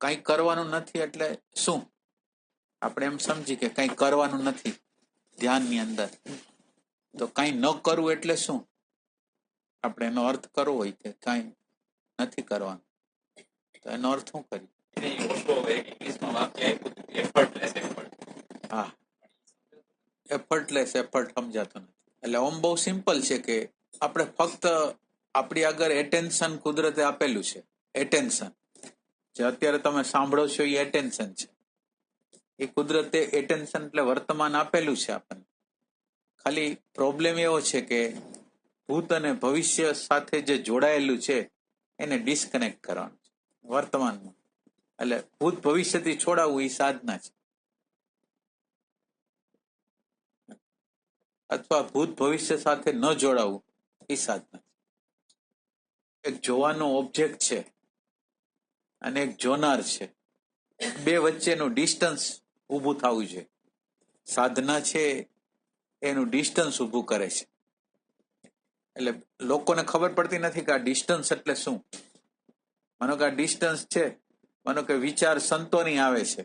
કંઈ કરવાનું નથી એટલે શું? આપણે એમ સમજી કે કંઈ કરવાનું નથી ધ્યાનની અંદર. તો કંઈ ન કરવું એટલે શું? આપણે એનો અર્થ કરવો હોય કે કંઈ નથી કરવાનું. તો એનો અર્થ શું કરી એફર્ટલેસ એફર્ટ હા. એફર્ટલેસ એફર્ટ સમજાતો નથી. એટલે ઓમ બહુ સિમ્પલ છે કે આપણે ફક્ત આપણી આગળ એટેન્શન કુદરતે આપેલું છે. એટેન્શન જે અત્યારે તમે સાંભળો છો એ એટેન્શન છે. એ કુદરતે એટેન્શન એટલે વર્તમાન આપેલું છે આપણને. ખાલી પ્રોબ્લેમ એવો છે કે ભૂત અને ભવિષ્ય સાથે જે જોડાયેલું છે, એને ડિસ્કનેક્ટ કરવાનું છે. વર્તમાનમાં. એટલે ભૂત ભવિષ્યથી છોડાવવું એ સાધના છે. અથવા ભૂત ભવિષ્ય સાથે ન જોડાવવું એ સાધના છે. એક જોવાનો ઓબ્જેક્ટ છે. અને એક જોનાર છે. બે વચ્ચેનું ડિસ્ટન્સ ઊભું થવું છે સાધના છે, એનું ડિસ્ટન્સ ઊભું કરે છે. એટલે લોકોને ખબર પડતી નથી કે આ ડિસ્ટન્સ એટલે શું. માનો કે આ ડિસ્ટન્સ છે, માનો કે વિચાર સંતોની આવે છે,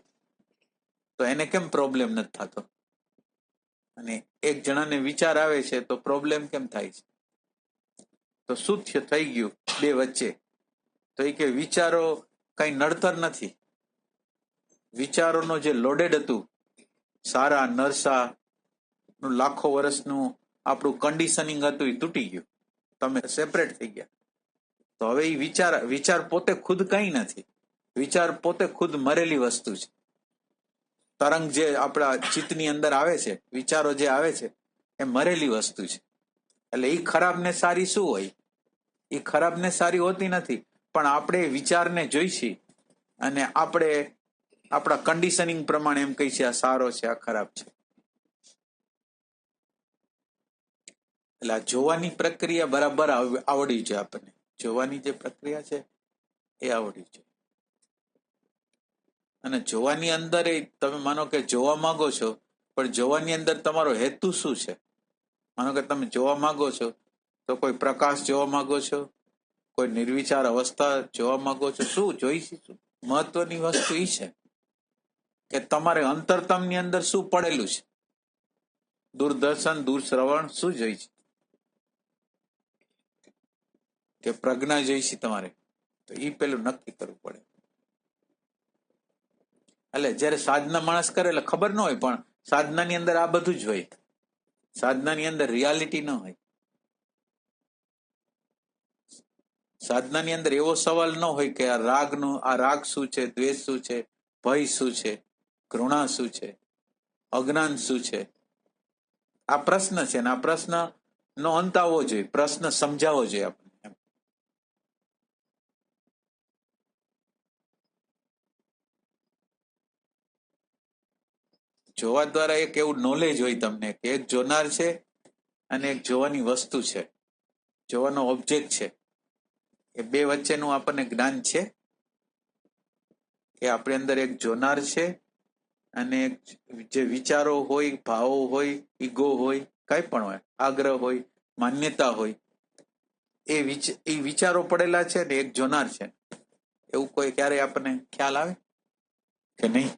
તો એને કેમ પ્રોબ્લેમ નથી થતો? અને એક જણાને વિચાર આવે છે, તો પ્રોબ્લેમ કેમ થાય છે? તો શું થઈ ગયું બે વચ્ચે. તો એ કે વિચારો કઈ નડતર નથી. વિચારોનો જે લોડેડ હતું, સારા નરસા નું લાખો વર્ષનું આપણું કન્ડિશનિંગ હતું એ તૂટી ગયું. તમે સેપરેટ થઈ ગયા. તો હવે એ વિચાર વિચાર પોતે ખુદ કઈ નથી. વિચાર પોતે ખુદ મરેલી વસ્તુ છે. તરંગ જે આપણા ચિત્તની અંદર આવે છે, વિચારો જે આવે છે, એ મરેલી વસ્તુ છે. એટલે એ ખરાબ ને સારી શું હોય? એ ખરાબ ને સારી હોતી નથી. પણ આપણે વિચારને જોઈ છીએ અને આપણે આપણા કન્ડિશનિંગ પ્રમાણે એમ કહી છે આ સારો છે, આ ખરાબ છે. એટલે આ જોવાની પ્રક્રિયા બરાબર આવડી છે આપણને. જોવાની જે પ્રક્રિયા છે, એ આવડવી છે અને જોવાની અંદર એ તમે માનો કે જોવા માંગો છો, પણ જોવાની અંદર તમારો હેતુ શું છે? માનો કે તમે જોવા માંગો છો, તો કોઈ પ્રકાશ જોવા માંગો છો કોઈ નિર્વિચાર અવસ્થા જોવા માંગો છો? શું જોઈ મહત્વની વસ્તુ એ છે કે તમારે અંતરતમની અંદર શું પડેલું છે? દૂરદર્શન દૂર શ્રવણ શું જોઈ છે? કે પ્રજ્ઞા જોઈ છે તમારે. તો એ પેલું નક્કી કરવું પડે. એટલે જયારે સાધના માણસ કરે, એટલે ખબર ન હોય, પણ સાધનાની અંદર આ બધું જ હોય. સાધનાની અંદર રિયાલિટી ન હોય. સાધનાની અંદર એવો સવાલ ન હોય કે આ રાગનું, આ રાગ શું છે, દ્વેષ શું છે, ભય શું છે, ઘૃણા શું છે, અજ્ઞાન શું છે આ પ્રશ્ન છે ને આ પ્રશ્ન નો અંત આવવો જોઈએ, પ્રશ્ન સમજાવવો જોઈએ આપણને એમ. જોવા દ્વારા એક એવું નોલેજ હોય તમને કે એક જોનાર છે અને એક જોવાની વસ્તુ છે, જોવાનો ઓબ્જેક્ટ છે એ બે વચ્ચેનું આપણને જ્ઞાન છે. કે આપણી અંદર એક જોનાર છે અને જે વિચારો હોય, ભાવો હોય, ઈગો હોય, કઈ પણ હોય, આગ્રહ હોય, માન્યતા હોય, એ એ વિચારો પડેલા છે ને એક જોનાર છે. એવું કોઈ ક્યારે આપણને ખ્યાલ આવે કે નહીં?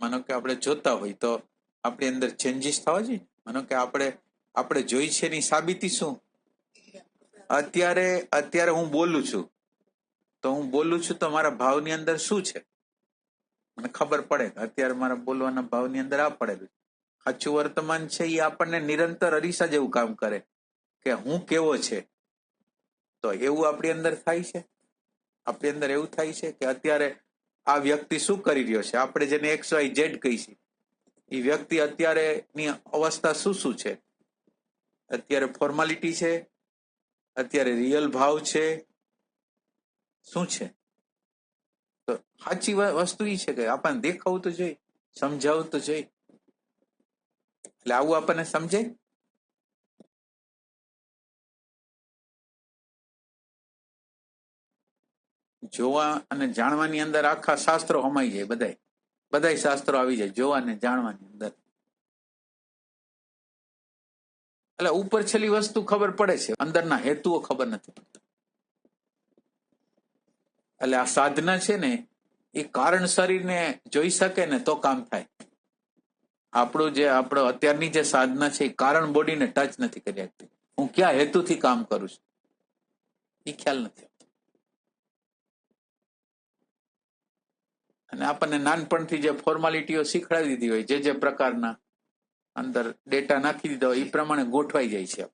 માનો કે આપણે જોતા હોય તો આપણી અંદર ચેન્જીસ થવા જોઈએ. માનો કે આપણે આપણે જોઈ છે એની સાબિતી શું? અત્યારે અત્યારે હું બોલું છું. તો હું બોલું છું, તો મારા ભાવની અંદર શું છે? મને ખબર પડે અત્યારે મારા બોલવાના ભાવની અંદર આ પડેલું સાચું વર્તમાન છે એ આપણને નિરંતર અરીસા જેવું કામ કરે કે હું કેવો છે? તો એવું આપણી અંદર થાય છે. આપણી અંદર એવું થાય છે કે અત્યારે આ વ્યક્તિ શું કરી રહ્યો છે? આપણે જેને એક્સ વાય ઝેડ કહી એ વ્યક્તિ અત્યારે ની અવસ્થા શું શું છે? અત્યારે ફોર્માલિટી છે, અત્યારે રિયલ ભાવ છે. શું છે? તો સાચી વસ્તુ એ છે કે આપણને દેખાવું તો જોઈએ સમજાવવું તો જોઈએ. એટલે આવું આપણને સમજાય? જોવા અને જાણવાની અંદર આખા શાસ્ત્રો સમાઈ જાય બધાય. બધાય શાસ્ત્રો આવી જાય, જોવા અને જાણવાની અંદર. એટલે ઉપર છેલ્લી વસ્તુ ખબર પડે છે. અંદરના હેતુઓ ખબર નથી એટલે આ સાધના છે ને, એ કારણ શરીરને જોઈ શકે ને તો કામ થાય. આપણું જે, આપણો અત્યારની જે સાધના છે, એ કારણ બોડીને ટચ નથી કરી શકતી. હું ક્યાં હેતુથી કામ કરું છું? એ ખ્યાલ નથી અને આપણને નાનપણથી જે ફોર્માલિટીઓ શીખડાવી દીધી હોય, જે જે પ્રકારના અંદર ડેટા નાખી દીધો એ પ્રમાણે ગોઠવાઈ જાય છે.